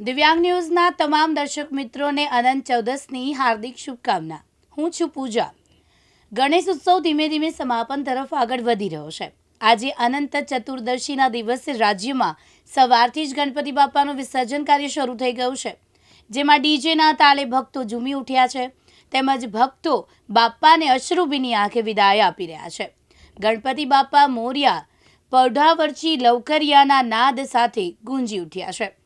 દિવ્યાંગ ન્યૂઝના તમામ દર્શક મિત્રોને અનંત ચૌદસની હાર્દિક શુભકામના. હું છું પૂજા. ગણેશ ઉત્સવ ધીમે ધીમે સમાપન તરફ આગળ વધી રહ્યો છે. આજે અનંત ચતુર્દશીના દિવસે રાજ્યમાં સવારથી જ ગણપતિ બાપાનું વિસર્જન કાર્ય શરૂ થઈ ગયું છે. જેમાં ડીજેના તાલે ભક્તો ઝૂમી ઉઠ્યા છે. તેમજ ભક્તો બાપાને અશ્રુભીની આંખે વિદાય આપી રહ્યા છે. ગણપતિ બાપા મોર્યા, પૌઢાવરચી લવકરિયાના નાદ સાથે ગુંજી ઉઠ્યા છે.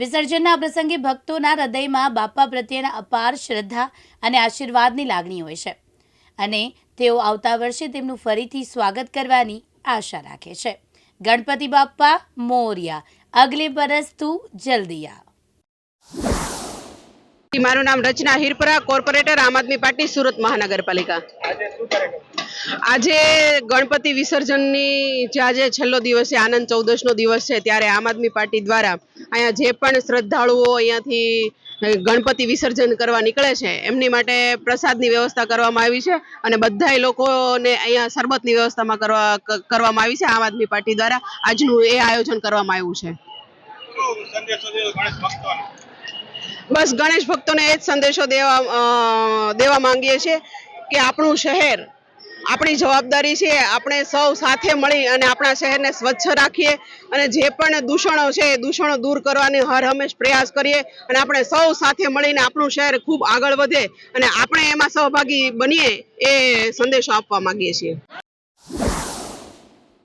વિસર્જનના પ્રસંગે ભક્તોના હૃદયમાં બાપા પ્રત્યેના અપાર શ્રદ્ધા અને આશીર્વાદની લાગણી હોય છે. અને તેઓ આવતા વર્ષે તેમનું ફરીથી સ્વાગત કરવાની આશા રાખે છે. ગણપતિ બાપ્પા, મોર્યા. અગલે બરસ તું જલ્દીયા. મારું નામ રચના હિરપરા, કોર્પોરેટર આમ આદમી પાર્ટી, સુરત મહાનગરપાલિકા. આજે ગણપતિ વિસર્જનની જે આજે છેલ્લો દિવસ છે, આનંદ ચૌદશનો દિવસ છે, ત્યારે આમ આદમી પાર્ટી દ્વારા અહીંયા જે પણ શ્રદ્ધાળુઓ અહીંયાથી ગણપતિ વિસર્જન કરવા નીકળે છે, એમની માટે પ્રસાદની વ્યવસ્થા કરવામાં આવી છે અને બધા લોકોને અહીંયા શરબતની વ્યવસ્થામાં કરવા કરવામાં આવી છે, આમ આદમી પાર્ટી દ્વારા આજનું એ આયોજન કરવામાં આવ્યું છે. બસ ગણેશ ભક્તોને એ જ સંદેશો દેવા દેવા માંગીએ છીએ કે આપણું શહેર આપણી જવાબદારી છે આપણે સૌ સાથે મળી અને આપણા શહેરને સ્વચ્છ રાખીએ અને જે પણ દૂષણો છે એ દૂષણો દૂર કરવાની હર હંમેશ પ્રયાસ કરીએ અને આપણે સૌ સાથે મળીને આપણું શહેર ખૂબ આગળ વધે અને આપણે એમાં સહભાગી બનીએ એ સંદેશો આપવા માંગીએ છીએ.